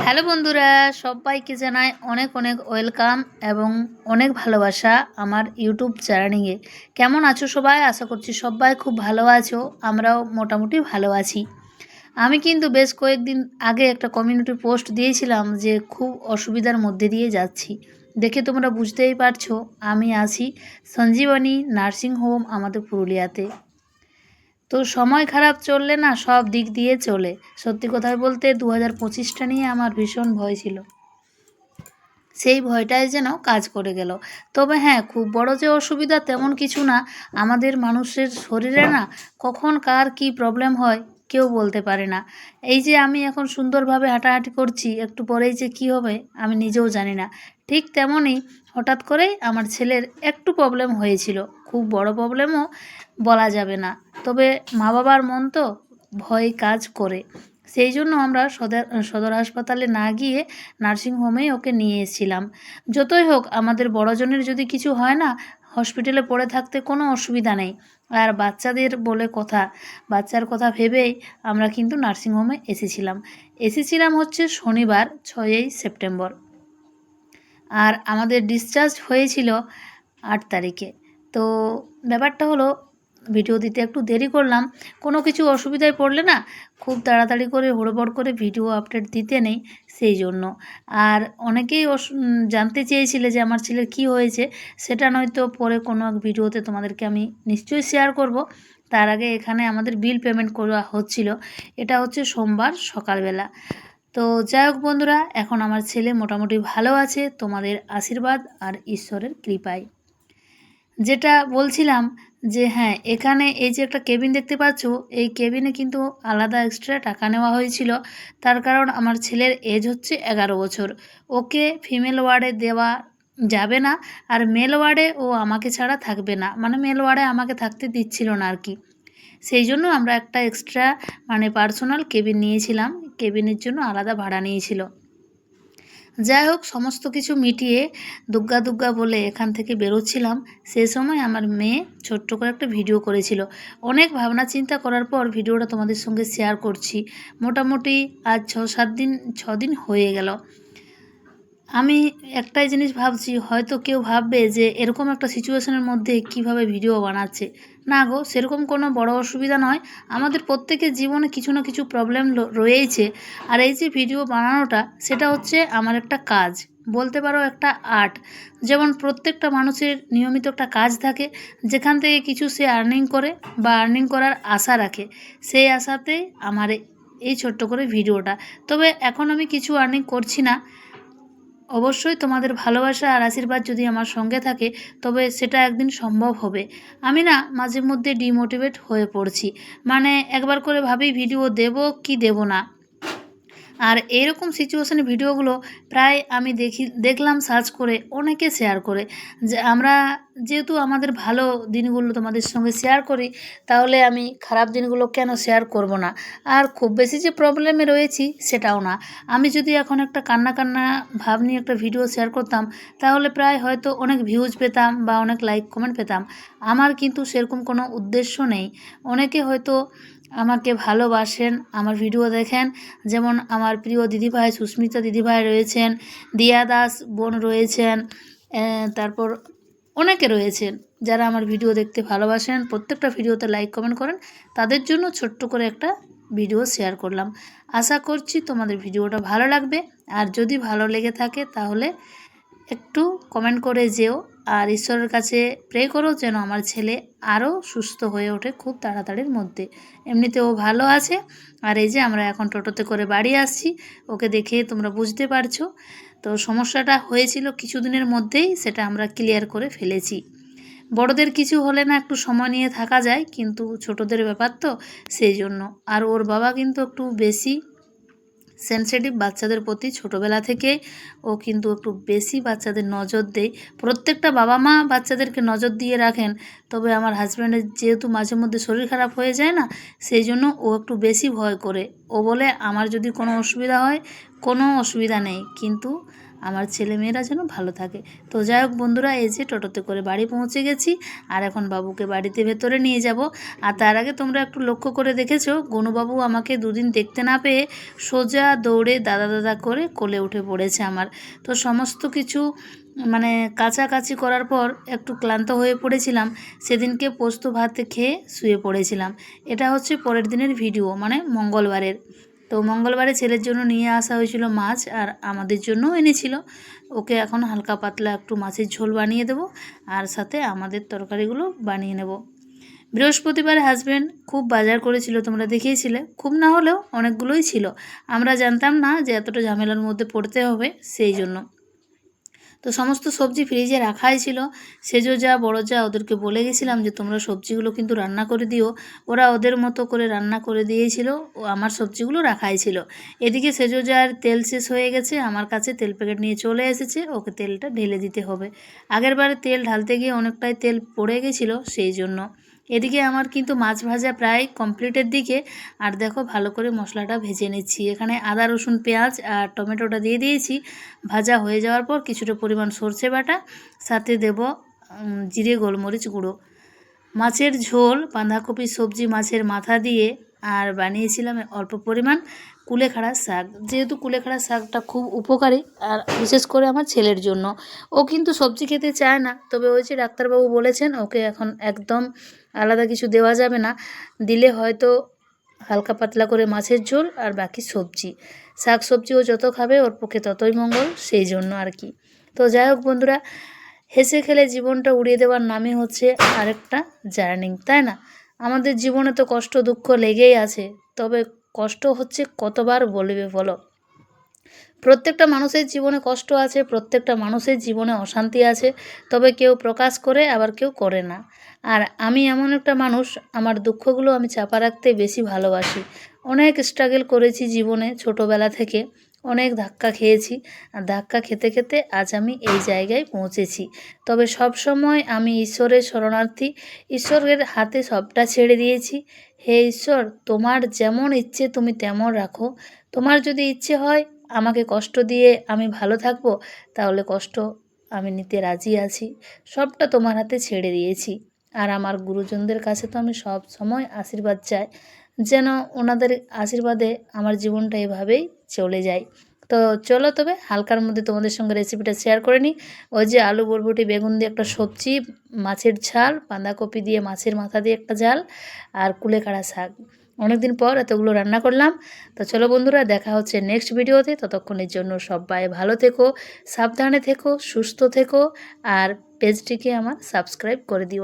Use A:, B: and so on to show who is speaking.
A: Hello বন্ধুরা, সবাইকে জানাই অনেক অনেক ওয়েলকাম এবং অনেক ভালোবাসা আমার ইউটিউব চ্যানেলিংয়ে কেমন আছো সবাই? আশা করছি সবাই খুব ভালো আছো, আমরাও মোটামুটি ভালো আছি। আমি কিন্তু বেশ কয়েকদিন আগে একটা কমিউনিটি পোস্ট দিয়েছিলাম যে খুব অসুবিধার মধ্যে দিয়ে যাচ্ছি। দেখে তোমরা বুঝতেই পারছ, আমি আছি সঞ্জীবনী নার্সিং হোম আমাদের পুরুলিয়াতে। তো সময় খারাপ চললে না সব দিক দিয়ে চলে। সত্যি কথায় বলতে দু হাজার পঁচিশটা নিয়ে আমার ভীষণ ভয় ছিল। সেই ভয়টাই যেন কাজ করে গেল। তবে হ্যাঁ খুব বড় যে অসুবিধা তেমন কিছু না, আমাদের মানুষের শরীরে না কখন কার কি প্রবলেম হয় কেউ বলতে পারে না। এই যে আমি এখন সুন্দরভাবে হাঁটাহাঁটি করছি, একটু পরেই যে কি হবে আমি নিজেও জানি না। ঠিক তেমনই হঠাৎ করেই আমার ছেলের একটু প্রবলেম হয়েছিল। খুব বড় প্রবলেমও বলা যাবে না। তবে মা বাবার মন তো ভয় কাজ করে। সেই জন্য আমরা সদর সদর হাসপাতালে না গিয়ে নার্সিংহোমেই ওকে নিয়ে এসেছিলাম। যতই হোক, আমাদের বড়জনের যদি কিছু হয় না হসপিটালে পড়ে থাকতে কোনো অসুবিধা নেই। আর বাচ্চাদের বলে কথা, বাচ্চার কথা ভেবেই আমরা কিন্তু নার্সিংহোমে এসেছিলাম। এসেছিলাম হচ্ছে শনিবার, ছয়ই সেপ্টেম্বর। আর আমাদের ডিসচার্জ হয়েছিল আট তারিখে। তো ব্যাপারটা হলো ভিডিও দিতে একটু দেরি করলাম। কোনো কিছু অসুবিধায় পড়লে না, খুব তাড়াতাড়ি করে হড়বড় করে ভিডিও আপডেট দিতে নেই সেই জন্য। আর অনেকেই জানতে চেয়েছিলে যে আমার ছেলের কি হয়েছে, সেটা নয়তো পরে কোনো এক ভিডিওতে তোমাদেরকে আমি নিশ্চয়ই শেয়ার করব। তার আগে এখানে আমাদের বিল পেমেন্ট করা হচ্ছিল। এটা হচ্ছে সোমবার সকালবেলা। তো যাই হোক বন্ধুরা, এখন আমার ছেলে মোটামুটি ভালো আছে, তোমাদের আশীর্বাদ আর ঈশ্বরের কৃপায়। যেটা বলছিলাম যে হ্যাঁ এখানে এই যে একটা কেবিন দেখতে পাচ্ছ, এই কেবিনে কিন্তু আলাদা এক্সট্রা টাকা নেওয়া হয়েছিল। তার কারণ আমার ছেলের এজ হচ্ছে এগারো বছর। ওকে ফিমেল ওয়ার্ডে দেওয়া যাবে না, আর মেল ওয়ার্ডে ও আমাকে ছাড়া থাকবে না। মানে মেল ওয়ার্ডে আমাকে থাকতে দিচ্ছিল না আর কি। সেই জন্য আমরা একটা এক্সট্রা মানে পার্সোনাল কেবিন নিয়েছিলাম। কেবিনের জন্য আলাদা ভাড়া নিয়েছিল। যাই হোক, সমস্ত কিছু মিটিয়ে দুগ্গা দুগ্গা বলে এখান থেকে বেরোচ্ছিলাম। সে সময় আমার মেয়ে ছোট্ট করে একটা ভিডিও করেছিল। অনেক ভাবনা চিন্তা করার পর ভিডিওটা তোমাদের সঙ্গে শেয়ার করছি। মোটামুটি আজ ছ সাত দিন, ছ দিন হয়ে গেল। আমি একটাই জিনিস ভাবছি, হয়তো কেউ ভাববে যে এরকম একটা সিচুয়েশনের মধ্যে কীভাবে ভিডিও বানাচ্ছে। না গো, সেরকম কোনো বড় অসুবিধা নয়। আমাদের প্রত্যেকের জীবনে কিছু না কিছু প্রবলেম রয়েছে আর এই যে ভিডিও বানানোটা, সেটা হচ্ছে আমার একটা কাজ। বলতে পারো একটা আর্ট যেমন প্রত্যেকটা মানুষের নিয়মিত একটা কাজ থাকে, যেখান থেকে কিছু সে আর্নিং করে বা আর্নিং করার আশা রাখে। সেই আশাতেই আমার এই ছোট্ট করে ভিডিওটা তবে এখন আমি কিছু আর্নিং করছি না। অবশ্যই তোমাদের ভালোবাসা আর আশীর্বাদ যদি আমার সঙ্গে থাকে, তবে সেটা একদিন সম্ভব হবে। আমি না মাঝে মধ্যে ডিমোটিভেট হয়ে পড়ছি। মানে একবার করে ভাবি ভিডিও দেব কি দেব না। আর এইরকম সিচুয়েশানে ভিডিওগুলো প্রায় আমি দেখি, দেখলাম সার্চ করে, অনেকে শেয়ার করে। যে আমরা যেহেতু আমাদের ভালো দিনগুলো তোমাদের সঙ্গে শেয়ার করি, তাহলে আমি খারাপ দিনগুলো কেন শেয়ার করব না? আর খুব বেশি যে প্রবলেমে রয়েছি, সেটাও না। আমি যদি এখন একটা কান্না কান্না ভাব নিয়ে একটা ভিডিও শেয়ার করতাম, তাহলে প্রায় হয়তো অনেক ভিউজ পেতাম বা অনেক লাইক কমেন্ট পেতাম। আমার কিন্তু সেরকম কোনো উদ্দেশ্য নেই। অনেকে হয়তো আমাকে ভালোবাসেন, আমার ভিডিও দেখেন। যেমন আমার প্রিয় দিদিভাই সুস্মিতা দিদিভাই রয়েছেন, দিয়া দাস বোন রয়েছেন তারপর অনেকে রয়েছেন যারা আমার ভিডিও দেখতে ভালোবাসেন। প্রত্যেকটা ভিডিওতে লাইক কমেন্ট করেন। তাদের জন্য ছোট্ট করে একটা ভিডিও শেয়ার করলাম। আশা করছি তোমাদের ভিডিওটা ভালো লাগবে। আর যদি ভালো লেগে থাকে তাহলে একটু কমেন্ট করে যেও। আর ঈশ্বরের কাছে প্রে করো যেন আমার ছেলে আরও সুস্থ হয়ে ওঠে খুব তাড়াতাড়ির মধ্যে। এমনিতে ও ভালো আছে। আর এই যে আমরা এখন টোটোতে করে বাড়ি আসছি, ওকে দেখে তোমরা বুঝতে পারছ। তো সমস্যাটা হয়েছিল কিছুদিনের মধ্যেই, সেটা আমরা ক্লিয়ার করে ফেলেছি। বড়দের কিছু হলে না একটু সময় নিয়ে থাকা যায়, কিন্তু ছোটদের ব্যাপার তো, সেই জন্য। আর ওর বাবা কিন্তু একটু বেশি সেন্সিটিভ বাচ্চাদের প্রতি ছোটোবেলা থেকে ও কিন্তু একটু বেশি বাচ্চাদের নজর দেয়। প্রত্যেকটা বাবা মা বাচ্চাদেরকে নজর দিয়ে রাখেন, তবে আমার হাজব্যান্ডের যেহেতু মাঝে মধ্যে শরীর খারাপ হয়ে যায় না, সেই জন্য ও একটু বেশি ভয় করে। ও বলে, আমার যদি কোনো অসুবিধা হয়, কোনো অসুবিধা নেই। কিন্তু আমার ছেলেমেয়েরা যেন ভালো থাকে। তো যাই হোক বন্ধুরা, এই যে টোটোতে করে বাড়ি পৌঁছে গেছি। আর এখন বাবুকে বাড়িতে ভেতরে নিয়ে যাব। আর তার আগে তোমরা একটু লক্ষ্য করে দেখেছ, গনুবাবু আমাকে দুদিন দেখতে না পেয়ে সোজা দৌড়ে দাদা দাদা করে কোলে উঠে পড়েছে আমার। তো সমস্ত কিছু মানে কাছাকাছি করার পর একটু ক্লান্ত হয়ে পড়েছিলাম। সেদিনকে পোস্ত ভাত খেয়ে শুয়ে পড়েছিলাম। এটা হচ্ছে পরের দিনের ভিডিও মানে মঙ্গলবারের। তো মঙ্গলবারে ছেলের জন্য নিয়ে আসা হয়েছিল মাছ আর আমাদের জন্যও এনেছিল। ওকে এখন হালকা পাতলা একটু মাছের ঝোল বানিয়ে দেব আর সাথে আমাদের তরকারিগুলো বানিয়ে নেব। বৃহস্পতিবার হাজব্যান্ড খুব বাজার করেছিল, তোমরা দেখিয়েছিলে। খুব না হলেও অনেকগুলোই ছিল। আমরা জানতাম না যে এতটা ঝামেলার মধ্যে পড়তে হবে, সেই জন্য। তো সমস্ত সবজি ফ্রিজে রাখাই ছিল। সেজো যা, বড় যা, ওদেরকে বলে গেছিলাম যে, তোমরা সবজিগুলো কিন্তু রান্না করে দিও। ওরা ওদের মতো করে রান্না করে দিয়েছিল। ও আমার সবজিগুলো রাখাই ছিল। এদিকে সেজো যার তেল শেষ হয়ে গেছে, আমার কাছে তেল প্যাকেট নিয়ে চলে এসেছে। ওকে তেলটা ঢেলে দিতে হবে। আগের বারে তেল ঢালতে গিয়ে অনেকটাই তেল পড়ে গেছিল, সেই জন্য। এদিকে আমার কিন্তু মাছ ভাজা প্রায় কমপ্লিটের দিকে। আর দেখো, ভালো করে মশলাটা ভেজে নিচ্ছি। এখানে আদা, রসুন, পেঁয়াজ আর টমেটোটা দিয়ে দিয়েছি। ভাজা হয়ে যাওয়ার পর কিছুটা পরিমাণ সর্ষে বাটা, সাথে দেব জিরে, গোলমরিচ গুঁড়ো। মাছের ঝোল, বাঁধাকপি, সবজি মাছের মাথা দিয়ে আর বানিয়েছিলাম অল্প পরিমাণ। কুলেখাড়া শাক। যেহেতু কুলেখাড়া শাকটা খুব উপকারী, আর বিশেষ করে আমার ছেলের জন্য। ও কিন্তু সবজি খেতে চায় না, তবে ওই যে ডাক্তারবাবু বলেছেন, ওকে এখন একদম আলাদা কিছু দেওয়া যাবে না। দিলে হয়তো হালকা পাতলা করে মাছের ঝোল আর বাকি সবজি। শাক সবজি ও যত খাবে, ওর পক্ষে ততই মঙ্গল, সেই জন্য আর কি। তো যাই হোক বন্ধুরা, হেসে খেলে জীবনটা উড়িয়ে দেওয়ার নামে হচ্ছে আরেকটা জার্নিং, তাই না? আমাদের জীবনে তো কষ্ট দুঃখ লেগেই আছে, তবে কষ্ট হচ্ছে কতবার বলবে বলো? প্রত্যেকটা মানুষের জীবনে কষ্ট আছে, প্রত্যেকটা মানুষের জীবনে অশান্তি আছে, তবে কেউ প্রকাশ করে, আবার কেউ করে না। আর আমি এমন একটা মানুষ, আমার দুঃখগুলো আমি চাপা রাখতে বেশি ভালোবাসি। অনেক স্ট্রাগল করেছি জীবনে ছোটোবেলা থেকে। অনেক ধাক্কা খেয়েছি। আর ধাক্কা খেতে খেতে আজ আমি এই জায়গায় পৌঁছেছি। তবে সব সময় আমি ঈশ্বরের শরণার্থী, ঈশ্বরের হাতে সবটা ছেড়ে দিয়েছি। হে ঈশ্বর, তোমার যেমন ইচ্ছে তুমি তেমন রাখো। তোমার যদি ইচ্ছে হয় আমাকে কষ্ট দিয়ে আমি ভালো থাকব, তাহলে কষ্ট আমি নিতে রাজি আছি। সবটা তোমার হাতে ছেড়ে দিয়েছি। আর আমার গুরুজনদের কাছে তো আমি সব সময় আশীর্বাদ চাই। যেন ওনাদের আশীর্বাদে আমার জীবনটা এভাবেই চলে যায়। তো চলো তবে হালকার মধ্যে তোমাদের সঙ্গে রেসিপিটা শেয়ার করে নিই। ওই যে আলু, বরবটি, বেগুন দিয়ে একটা সবজি, মাছের ঝাল, বাঁধাকপি দিয়ে মাছের মাথা দিয়ে একটা ঝাল আর কুলেখাড়া শাক। অনেকদিন পর এতগুলো রান্না করলাম। তো চলো বন্ধুরা, দেখা হচ্ছে নেক্সট ভিডিওতে ততক্ষণের জন্য সবাই ভালো থেকো, সাবধানে থেকো, সুস্থ থেকো আর পেজটিকে আমার সাবস্ক্রাইব করে দিও।